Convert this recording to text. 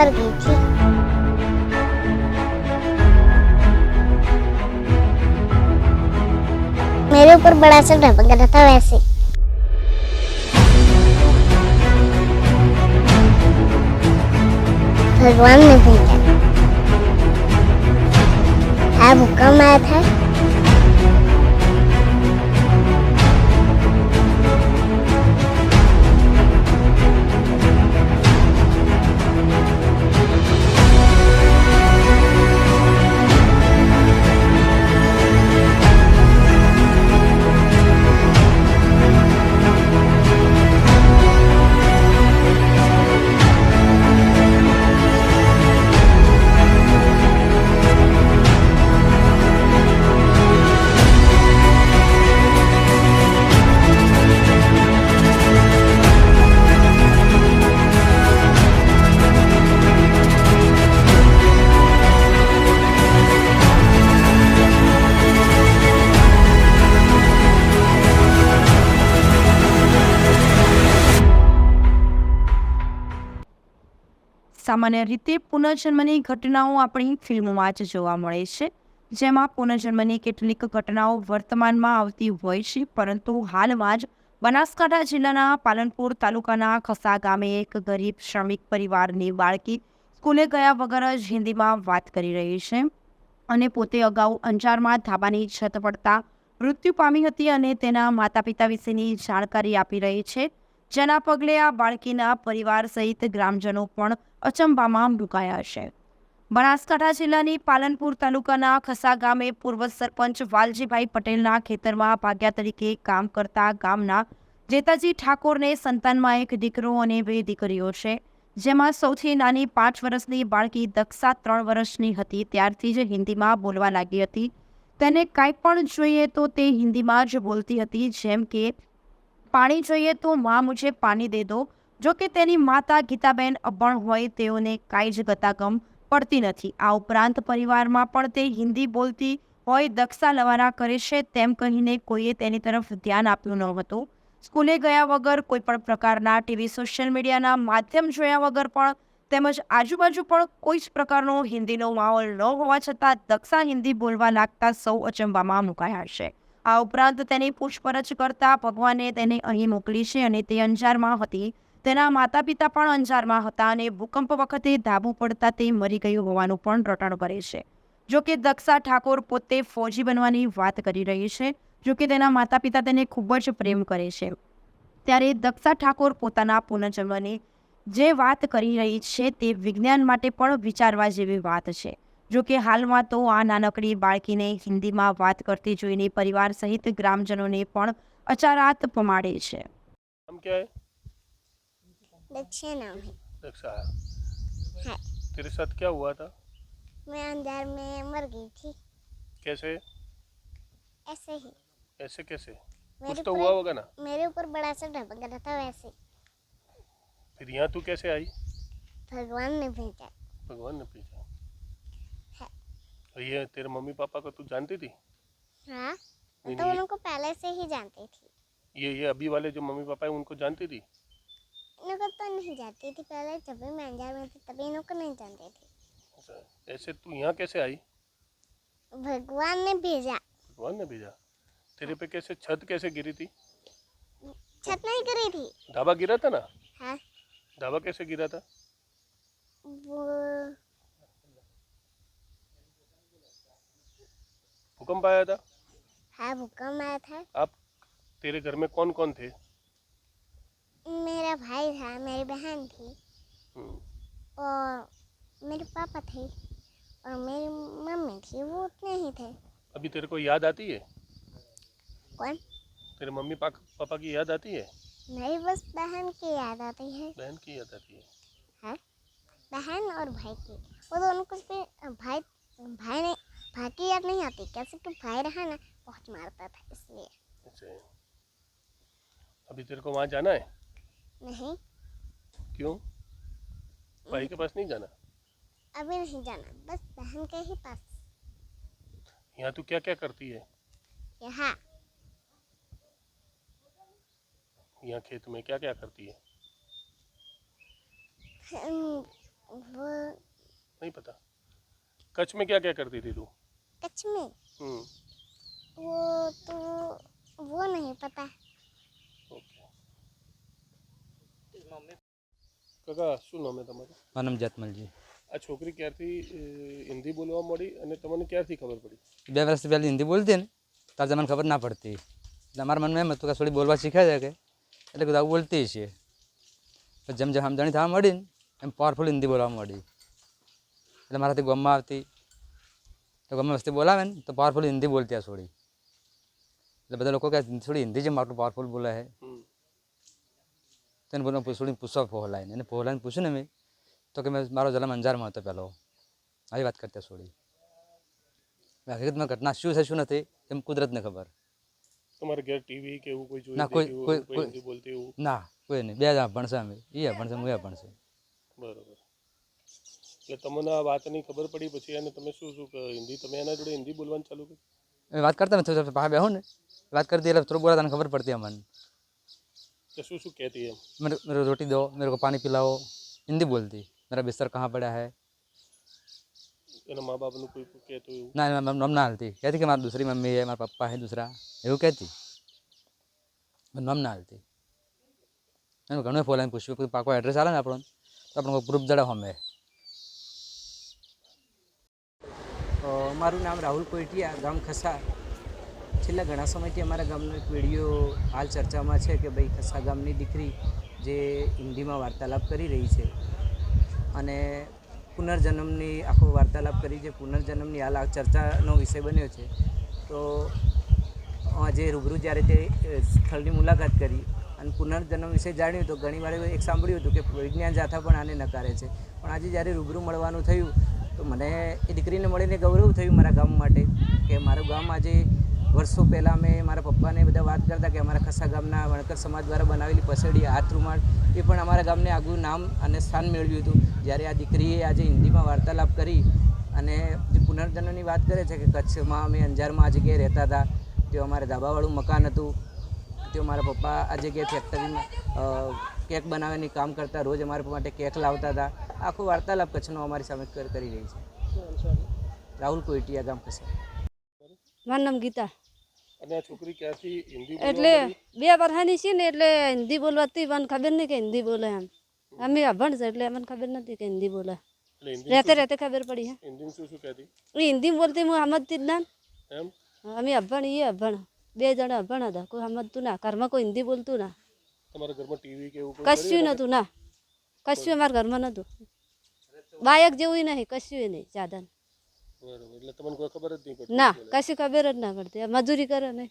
मर गई थी मेरे ऊपर बड़ा सा ढपक रहा था वैसे भगवान ने भेजा अब हुक्म आया था સામાન્ય રીતે પુનર્જન્મની ઘટનાઓ આપણી ફિલ્મોમાં જ જોવા મળે છે. જેમાં પુનર્જન્મની કેટલીક ઘટનાઓ વર્તમાનમાં આવતી હોય છે, પરંતુ હાલમાં જ બનાસકાંઠા જિલ્લાના પાલનપુર તાલુકાના ખસા ગામે એક ગરીબ શ્રમિક પરિવારની બાળકી સ્કૂલે ગયા વગર જ હિન્દીમાં વાત કરી રહી છે અને પોતે અગાઉ અંજારમાં ધાબાની છત પડતા મૃત્યુ પામી હતી અને તેના માતા પિતા વિશેની જાણકારી આપી રહી છે. જેના પગલે આ બાળકીના પરિવાર સહિત ગ્રામજનો પણ અચંબામાં મુકાયા છે. બનાસકાંઠા જિલ્લાની પાલનપુર તાલુકાના ખસા ગામે પૂર્વ સરપંચ વાલજીભાઈ પટેલના ખેતરમાં ભાગ્યા તરીકે કામ કરતા ગામના જેતાજી ઠાકોરને સંતાનમાં એક દીકરો અને બે દીકરીઓ છે, જેમાં સૌથી નાની પાંચ વર્ષની બાળકી દક્ષા ત્રણ વર્ષની હતી, ત્યારથી જ હિન્દીમાં બોલવા લાગી હતી. તેને કાંઈ પણ જોઈએ તો તે હિન્દીમાં જ બોલતી હતી, જેમ કે, પાણી જોઈએ તો માં મુજબ પાણી દે દો જો કે તેની માતા ગીતાબેન અભણ હોય, તેઓને કાંઈ જ ગતાગમ પડતી નથી. આ ઉપરાંત પરિવારમાં પણ તે હિન્દી બોલતી હોય, દક્ષા લવાના કરે છે તેમ કહીને કોઈએ તેની તરફ ધ્યાન આપ્યું ન હતું. સ્કૂલે ગયા વગર કોઈ પણ પ્રકારના ટીવી, સોશિયલ મીડિયાના માધ્યમ જોયા વગર પણ તેમજ આજુબાજુ પણ કોઈ જ પ્રકારનો હિન્દીનો માહોલ ન હોવા છતાં દક્ષા હિન્દી બોલવા લાગતા સૌ અચંબામાં મુકાયા છે. આ ઉપરાંત તેની પૂછપરછ કરતા ભગવાને તેને અહીં મોકલી છે અને તે અંજારમાં હતી. તેના માતા પિતા પણ અંજારમાં હતા અને ભૂકંપ વખતે ધાબુ પડતા તે મરી ગયું હોવાનું પણ રટણ કરે છે. જો કે દક્ષા ઠાકોર પોતે ફૌજી બનવાની વાત કરી રહી છે, જો કે તેના માતા પિતા તેને ખૂબ જ પ્રેમ કરે છે. ત્યારે દક્ષા ઠાકોર પોતાના પુનર્જન્મની જે વાત કરી રહી છે તે વિજ્ઞાન માટે પણ વિચારવા જેવી વાત છે. જો કે હાલમાં તો આ નાનકડી બાળકીને હિન્દીમાં વાત કરતી જોઈને પરિવાર સહિત ગ્રામજનોને પણ અચારાત પમાડે છે. है दक्षिण नाम है। दक्षा है। तेरे साथ क्या हुआ था? मैं अंजार में मर गई थी। कैसे? ऐसे ही। ऐसे कैसे? कुछ तो हुआ होगा ना। मेरे ऊपर बड़ा सा ढाबा गया था वैसे। फिर यहाँ तू कैसे आई? भगवान ने भेजा। भगवान ने भेजा। है। और ये तेरे मम्मी पापा को तू जानती थी? हाँ। तो उनको पहले से ही जानती थी। ये ये अभी वाले जो मम्मी पापा है उनको जानती थी? इनको तो नहीं जानती थी पहले जब भी मैं अंजार में थी तभी इनको नहीं जानती थी। ऐसा- ऐसे तू यहाँ कैसे आई? भगवान ने भेजा। भगवान ने भेजा? तेरे पे कैसे छत कैसे गिरी थी? छत नहीं करी थी। ढाबा गिरा था ना? हाँ। ढाबा कैसे गिरा था? वो भूकंप आया था? हाँ भूकंप आया था। आप तेरे घर में कौन कौन थे? मेरा भाई था मेरी बहन थी। हम्म, और मेरे पापा थे और मेरी मम्मी थी वो उतने ही थे। अभी तेरे को याद आती है? कौन? तेरे मम्मी पापा की याद आती है? नहीं बस बहन की याद आती है। बहन की याद आती है। हाँ बहन और भाई की। वो दोनों कुछ भी भाई भाई ने भाई की याद नहीं आती। कैसे कि भाई रहा ना बहुत मारता था इसलिए। ऐसे अभी तेरे को वहाँ जाना है? नहीं। क्यों? भाई के पास नहीं जाना? अभी नहीं जाना बस बहन के ही पास। यहाँ तू क्या क्या करती है? यहाँ। यहाँ खेत में क्या क्या करती है? वो नहीं पता। कच्छ में क्या क्या करती थी तू? कच्छ में? हम्म, वो तो वो नहीं पता। કાકા શું નામ છે તમારું? મારું નામ જતમલજી. આ છોકરી ક્યારથી અ, હિન્દી બોલવા મળી અને તમને ક્યારથી ખબર પડી? બે વર્ષ પહેલાં હિન્દી બોલતી ને ત્યારે મને ખબર ના પડતી. એટલે મારા મનમાં એમ હતું કે થોડી બોલવા શીખે છે કે એટલે કીધું આવું બોલતી છે. તો જેમ જેમ સમજણી થવા મળી ને એમ પાવરફુલ હિન્દી બોલવા મળી. એટલે મારાથી ગમમાં આવતી. તો ગમે વસ્તી બોલાવે ને તો પાવરફુલ હિન્દી બોલતી આ થોડી એટલે બધા લોકો કહે થોડી હિન્દી જેમ આટલું પાવરફુલ બોલે છે. હમ તો એને બોલો થોડી પૂછવા પહોલાઈને એને પહોલાઈને પૂછ્યું ને મેં તો કે મેં મારો જન્મ અંજારમાં હતો પહેલો. આવી વાત કરતા છોડી. હકીકતમાં ઘટના શું છે શું નથી એમ કુદરતને ખબર. તમારે ઘેર ટીવી કે એવું કોઈ ના, કોઈ- કોઈ- કોઈ બોલતી એવું? ના કોઈ નહીં. બે જ ભણશે અમે. એ ભણશે હું એ ભણશે બરોબર. એટલે તમને આ વાતની ખબર પડી પછી અને તમે શું શું હિન્દી તમે એના જોડે હિન્દી બોલવાનું ચાલુ કર્યું? વાત કરતા નથી ભાઈ પાસે બેહો ને. વાત કરતી એટલે થોડું બોલા તને ખબર પડતી અમને. કે શું શું કહેતી એમ मेरे मेरे को रोटी दो मेरे को पानी पिलाओ हिंदी बोलती मेरा बिस्तर कहाँ पड़ा है એના મા બાપનું કોઈ કહેતું એવું ના ના નામ ના હાલતી કહેતી કે મારી દૂસરી મમ્મી है મારા પપ્પા है दूसरा એવું કહેતી પણ નામ ના હાલતી એનું ઘણું ફોલાઈને પૂછ્યું કોઈ પાકો એડ્રેસ આવે ને આપણો તો આપણને પ્રૂફ જડે અમે અ, મારું નામ રાહુલ કોઈટિયા ગામ ખસા છેલ્લા ઘણા સમયથી અમારા ગામનો એક વીડિયો હાલ ચર્ચામાં છે કે ભાઈ ખસા ગામની દીકરી જે હિન્દીમાં વાર્તાલાપ કરી રહી છે અને પુનર્જન્મની આખો વાર્તાલાપ કરી છે પુનર્જન્મની હાલ આ ચર્ચાનો વિષય બન્યો છે, તો આજે રૂબરૂ જ્યારે તે સ્થળની મુલાકાત કરી અને પુનર્જન્મ વિશે જાણ્યું તો ઘણી વાર એક સાંભળ્યું હતું કે વિજ્ઞાન જાથા પણ આને નકારે છે. પણ આજે જ્યારે રૂબરૂ મળવાનું થયું તો મને એ દીકરીને મળીને ગૌરવ થયું મારા ગામ માટે કે મારું ગામ આજે વર્ષો પહેલાં મેં મારા પપ્પાને બધા વાત કરતા કે અમારા ખસા ગામના વણકર સમાજ દ્વારા બનાવેલી પસેડી હાથ એ પણ અમારા ગામને આગવું નામ અને સ્થાન મેળવ્યું હતું. જ્યારે આ દીકરીએ આજે હિન્દીમાં વાર્તાલાપ કરી અને જે પુનર્જનોની વાત કરે છે કે કચ્છમાં અમે અંજારમાં આ જગ્યાએ રહેતા હતા તે અમારે ધાબાવાળું મકાન હતું. તે મારા પપ્પા આ જગ્યાએ ફેક્ટરીમાં કેક બનાવવાની કામ કરતા રોજ અમારા માટે કેક લાવતા હતા. આખો વાર્તાલાપ કચ્છનો અમારી સામે કરી રહી છે. રાહુલ કોઈટિયા ગામ કસે મારું નામ ગીતા. અને છોકરી ક્યારથી હિન્દી એટલે બે વર્ષની છે ને એટલે હિન્દી બોલવાથી મને ખબર નહીં કે હિન્દી બોલે એમ. અમે અભણ છે એટલે મને ખબર નથી કે હિન્દી બોલે. રહેતે રહેતે ખબર પડી હે. હિન્દીમાં શું શું કહેતી? હિન્દી બોલતી હું સમજતી જ ના. એમ? અમે અભણ એ અભણ. બે જણા અભણ હતા કોઈ સમજતું ના. ઘરમાં કોઈ હિન્દી બોલતું ના. તમારા ઘરમાં ટીવી કે એવું કશું નતું ના. કશું અમારા ઘરમાં નતું બાયક જેવું નહીં કશું નહીં સાધન. બરોબર. એટલે તમને કોઈ ખબર જ નહીં પડતી ના કશી ખબર જ ના પડતી. મજૂરી કરે ને.